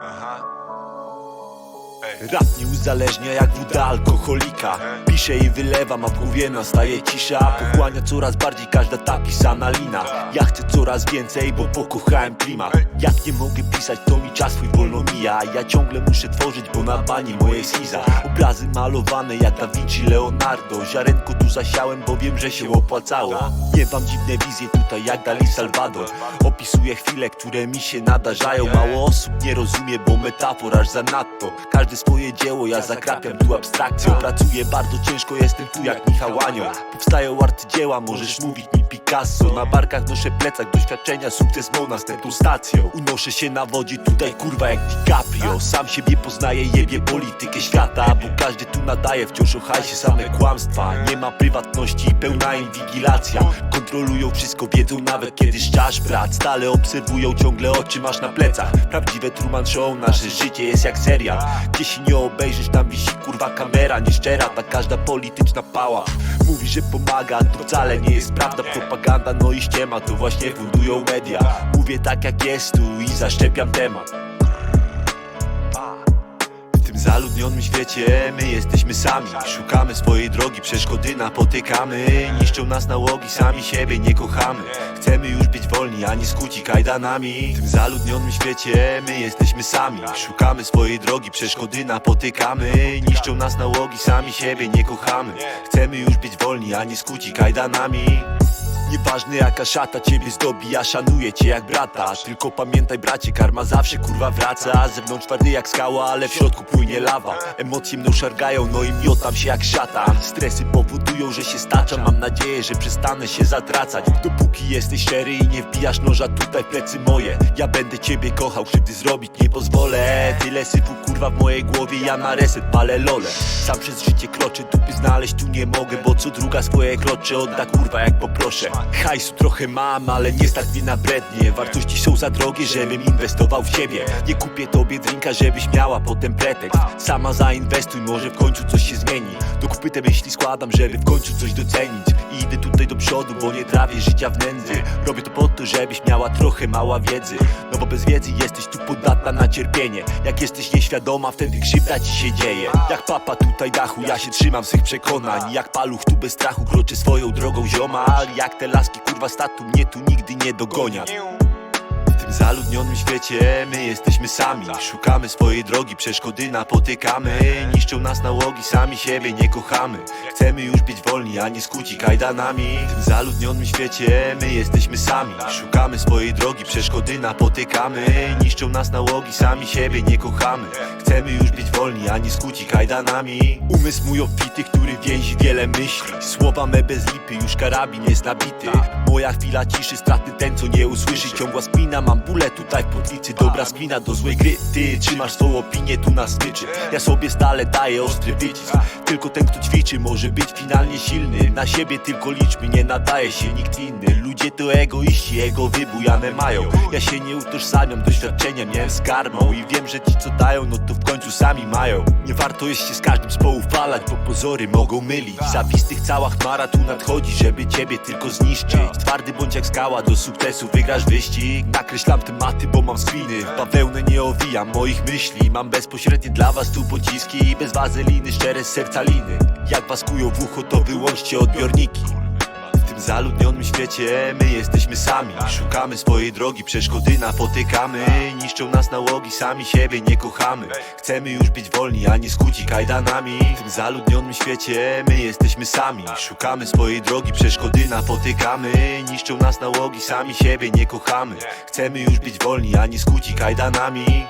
Uh huh. Rap nie uzależnia jak woda alkoholika. Piszę i wylewam, a w głowie nastaje cisza. Pochłania coraz bardziej każda ta pisana lina. Ja chcę coraz więcej, bo pokochałem klimat. Jak nie mogę pisać, to mi czas swój wolno mija. Ja ciągle muszę tworzyć, bo na bani moje schiza Obrazy malowane jak Da Vinci, Leonardo. Ziarenko tu zasiałem, bo wiem, że się opłacało. Miewam dziwne wizje tutaj jak Dali Salvador. Opisuję chwile, które mi się nadarzają. Mało osób nie rozumie, bo metafor aż zanadto Każde swoje dzieło ja zakrapiam tu abstrakcją. Pracuję bardzo ciężko, jestem tu jak Michał Anioł. Powstają arcydzieła, możesz mówić mi Picasso. Na barkach noszę plecak doświadczenia, sukces mą następną stacją. Unoszę się na wodzie tutaj kurwa jak DiCaprio. Sam siebie poznaję, jebie politykę świata Bo każdy tu nadaje wciąż o hajsie same kłamstwa. Nie ma prywatności pełna inwigilacja. Kontrolują wszystko, wiedzą nawet kiedy szczasz brat. Stale obserwują ciągle oczy masz na plecach. Prawdziwe Truman Show, nasze życie jest jak serial. Gdzie się nie obejrzysz, tam wisi kurwa kamera Nieszczera ta każda polityczna pała. Mówi, że pomaga, to wcale nie jest prawda Propaganda, no i ściema, to właśnie fundują media. Mówię tak jak jest tu i zaszczepiam temat w zaludnionym świecie my jesteśmy sami. Szukamy swojej drogi, przeszkody napotykamy. Niszczą nas nałogi, sami siebie nie kochamy. Chcemy już być wolni, a nie skuci kajdanami. W tym zaludnionym świecie my jesteśmy sami. Szukamy swojej drogi, przeszkody napotykamy. Niszczą nas nałogi, sami siebie nie kochamy. Chcemy już być wolni, a nie skuci kajdanami Nieważne jaka szata ciebie zdobi, ja szanuję cię jak brata. Tylko pamiętaj bracie, karma zawsze kurwa wraca. Z zewnątrz twardy jak skała, ale w środku płynie lawa. Emocje mną szargają, no i miotam się jak szata. Stresy powodują, że się staczam Mam nadzieję, że przestanę się zatracać. Dopóki jesteś szczery i nie wbijasz noża tutaj w plecy moje. Ja będę ciebie kochał, krzywdy zrobić nie pozwolę. Tyle syfu kurwa w mojej głowie, ja na reset palę lole. Sam przez życie kroczę, dupy znaleźć tu nie mogę Bo co druga swoje krocze odda kurwa jak poproszę Hajsu trochę mam, ale nie stać mnie na brednie. Wartości są za drogie, żebym inwestował w ciebie Nie kupię tobie drinka, żebyś miała potem pretekst. Sama zainwestuj, może w końcu coś się zmieni. Do kupy te myśli składam, żeby w końcu coś docenić. I idę tutaj do przodu, bo nie trawię życia w nędzy. Robię to po to, żebyś miała trochę mała wiedzy. No bo bez wiedzy jesteś tu podatna na cierpienie. Jak jesteś nieświadoma, wtedy krzywda ci się dzieje. Jak papa tutaj dachu, ja się trzymam swych przekonań. Jak paluch tu bez strachu kroczy swoją drogą ziomal. Jak te laski kurwa statu mnie tu nigdy nie dogonią zaludnionym świecie my jesteśmy sami. Szukamy swojej drogi, przeszkody napotykamy. Niszczą nas nałogi, sami siebie nie kochamy. Chcemy już być wolni, a nie skuci kajdanami. W zaludnionym świecie my jesteśmy sami. Szukamy swojej drogi, przeszkody napotykamy. Niszczą nas nałogi, sami siebie nie kochamy. Chcemy już być wolni, a nie skuci kajdanami. Umysł mój obfity, który więzi wiele myśli. Słowa me bez lipy, już karabin jest nabity. Moja chwila ciszy, stratny ten co nie usłyszy. Ciągła spina, mam bóle tutaj w potlicy Dobra spina do złej gry, ty trzymasz swoją opinię tu na smyczy. Ja sobie stale daję ostry wycisk Tylko ten kto ćwiczy może być finalnie silny. Na siebie tylko liczby, nie nadaje się nikt inny. Ludzie to egoiści, ego wybujane mają. Ja się nie utożsamiam, doświadczenia miałem z karmą. I wiem, że ci co dają, no to w końcu sami mają. Nie warto jest się z każdym spoufalać, bo pozory mogą mylić. Zawistych cała chmara tu nadchodzi, żeby ciebie tylko zniszczyć. Twardy bądź jak skała, do sukcesu wygrasz wyścig Nakreślam tematy, bo mam screeny W bawełnę nie owijam moich myśli. Mam bezpośrednie dla was tu pociski Bez wazeliny, szczere serca liny Jak was kują w ucho, to wyłączcie odbiorniki w zaludnionym świecie my jesteśmy sami. Szukamy swojej drogi, przeszkody napotykamy. Niszczą nas nałogi, sami siebie nie kochamy. Chcemy już być wolni, a nie skuci kajdanami. W tym zaludnionym świecie my jesteśmy sami. Szukamy swojej drogi, przeszkody napotykamy. Niszczą nas nałogi, sami siebie nie kochamy. Chcemy już być wolni, a nie skuci kajdanami